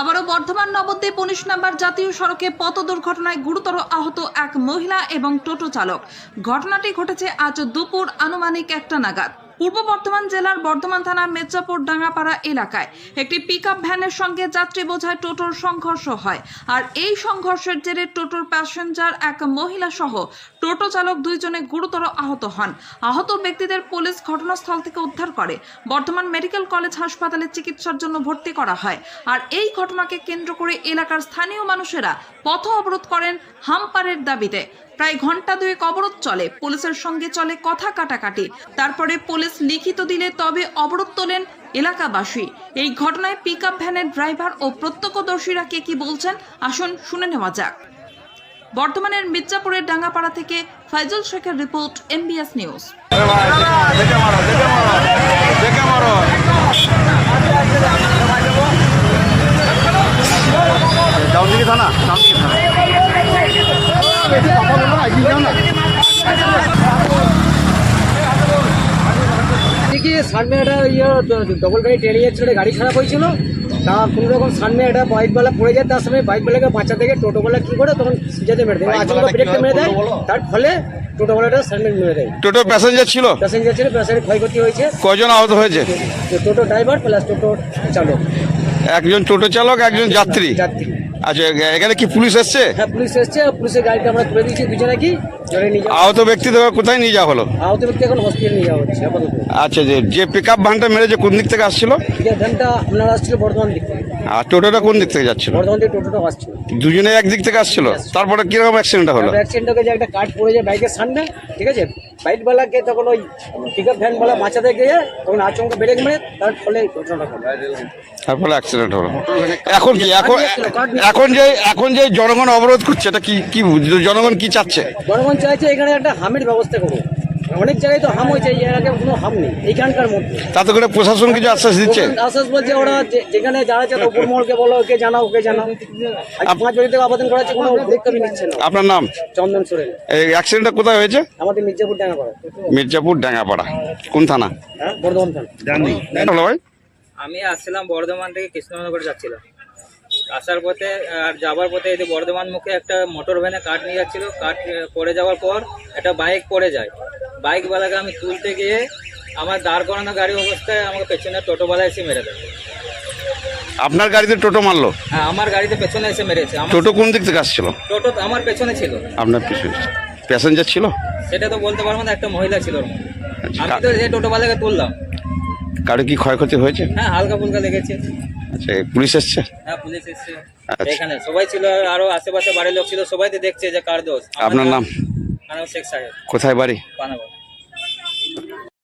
আবারও বর্ধমান নবদ্বীপ উনিশ নম্বর জাতীয় সড়কে পথ দুর্ঘটনায় গুরুতর আহত এক মহিলা এবং টোটো চালক। ঘটনাটি ঘটেছে আজ দুপুর আনুমানিক একটা নাগাদ। পূর্ব বর্ধমান জেলার বর্ধমান থানার মেচাপুর ডাঙ্গাপাড়া এলাকায় একটি পিকআপ ভ্যানের সঙ্গে যাত্রী বোঝায় টোটোর সংঘর্ষ হয়। আর এই সংঘর্ষের জেরে টোটোর প্যাসেঞ্জার এক মহিলা সহ টোটো চালক দুইজনে গুরুতর আহত হন। আহত ব্যক্তিদের পুলিশ ঘটনাস্থল থেকে উদ্ধার করে। বর্ধমান মেডিকেল কলেজ হাসপাতালে চিকিৎসার জন্য ভর্তি করা হয়। আর এই ঘটনাকে কেন্দ্র করে এলাকার স্থানীয় মানুষেরা পথ অবরোধ করেন হাম্পারের দাবিতে। প্রায় ঘণ্টা দুয়েক অবরোধ চলে, পুলিশের সঙ্গে চলে কথা কাটাকাটি। তারপরে পুলিশ লিখিত দিলে তবে অবরোধ তোলেন এলাকাবাসী। এই ঘটনায় পিকআপ ভ্যানের ড্রাইভার ও প্রত্যক্ষদর্শীরা কে কি বলছেন, আসুন শুনে নেওয়া যাক। বর্তমানের মির্জাপুরের ডাঙ্গাপাড়া থেকে ফাইজুল শেখের রিপোর্ট, এমবিএস নিউজ। দেখে মারো দেখে মারো দেখে মারো ডাউনদিঘি থানা ডাউনদিঘি থানা দেখি সামনে একটা ইয়ে ডবল গাড়ি যাচ্ছিল গাড়ি খারাপ হয়েছিল তা কোনো রকম সামনে একটা বাইকওয়ালা পড়ে যায় তার সময় বাইকওয়ালাকে বাঁচা থেকে টোটোওয়ালা কি করে তখন সিজাতে মেরে দেয় আচমকা ব্রেকটা মেরে দেয় তার ফলে টোটোওয়ালাটা সামনে মেরে দেয় টোটো প্যাসেঞ্জার ছিল প্যাসেঞ্জার ছিল প্যাসেঞ্জার ক্ষয়ক্ষতি হয়েছে কজন আহত হয়েছে টোটো ড্রাইভার প্লাস টোটো চালক একজন টোটো চালক একজন যাত্রী যাত্রী আচ্ছা এখানে কি পুলিশ এসছে? হ্যাঁ পুলিশ এসছে পুলিশের গাড়িটা আমরা তুলে দিয়েছি দুজনে কি? জনে নিয়ে যাওয়া আহত ব্যক্তিদের কোথায় নিয়ে যাওয়া হলো? আহত ব্যক্তি এখন হসপিটাল নিয়ে যাওয়া হচ্ছে আপাতত। আচ্ছা যে যে পিক আপ ভ্যানটা মেরেছে কোন দিক থেকে আসছিল? ভ্যানটা আপনারা আসছিল বর্ধমান দিক থেকে। আর টোটোটা কোন দিক থেকে যাচ্ছিল? বর্ধমান থেকে টোটোটা আসছিল। দুজনে একদিক থেকে আসছিল? তারপরে কীরকম অ্যাক্সিডেন্ট হলো? অ্যাক্সিডেন্ট হয়ে একটা কাঠ পড়ে যায় বাইকের সামনে ঠিক আছে? বাইকওয়ালাকে তখন ওই পিক আপ ভ্যানওয়ালা বাঁচাতে গিয়ে তখন আচমকা ব্রেক মেরে তার ফলে ঘটনাটা ঘটে তারপরে অ্যাক্সিডেন্ট হলো। এখন কি এখন এখন যে এখন যে জনগণ অবরোধ করছে এটা কি কি জনগণ কি চাচ্ছে? জনগণ চাইছে এখানে একটা হামের ব্যবস্থা করুন অনেক জায়গায় তো হাম হয়েছে এর আগে কোনো হাম নেই এইখানকার মধ্যে। তাতে করে প্রশাসন কিছু আশ্বাস দিচ্ছে? আশ্বাস বলছে ওরা যেখানে যারা আছে উপর মহলকে বলো ওকে জানাও ওকে জানাও। পাঁচ বছর থেকে আবেদন করা হচ্ছে কোনো উদ্যোগকারী নিচ্ছে না। আপনার নাম? চন্দন সোরেন এই অ্যাক্সিডেন্টটা কোথায় হয়েছে? আমাদের মির্জাপুর ডাঙ্গা পাড়া মির্জাপুর ডাঙ্গাপাড়া। কোন থানা? হ্যাঁ বর্ধমান থানা। হলো ভাই। আমি আসছিলাম বর্ধমান থেকে কৃষ্ণনগর যাচ্ছিলাম। আসার পথে আর যাবার পথে এই বর্ধমান মুখে একটা মোটর ভ্যানে কাঠ নিয়ে যাচ্ছিল। কাঠ পড়ে যাওয়ার পর একটা বাইক পড়ে যায়। বাইকওয়ালাকে আমি তুলতে গিয়ে আমার দাঁড় করানো গাড়ি অবস্থায় আমাকে পেছনে টোটোওয়ালা এসে মেরে দেয় আপনার গাড়িতে টোটো মারলো? হ্যাঁ আমার গাড়িতে পেছনে এসে মেরেছে। আমার টোটো কোন দিক থেকে আসছিল? টোটো আমার পেছনে ছিল। আপনার পিছনে। প্যাসেঞ্জার ছিল? সেটা তো বলতে পারব না একটা মহিলা ছিল ওর মধ্যে। আচ্ছা, আমি তো যে টোটোওয়ালাকে তুললাম। কারও কি ক্ষয়ক্ষতি হয়েছে? হ্যাঁ হালকা ফুলকা লেগেছে। আচ্ছা পুলিশ এসছে? হ্যাঁ পুলিশ এসছে। আচ্ছা। এখানে সবাই ছিল আরও আশেপাশে বাড়ির লোক ছিল সবাই তো দেখছে যে কার দোষ। আমার আপনার নাম? আমার নাম শেখ সাহেব। কোথায় বাড়ি? পানাগড়।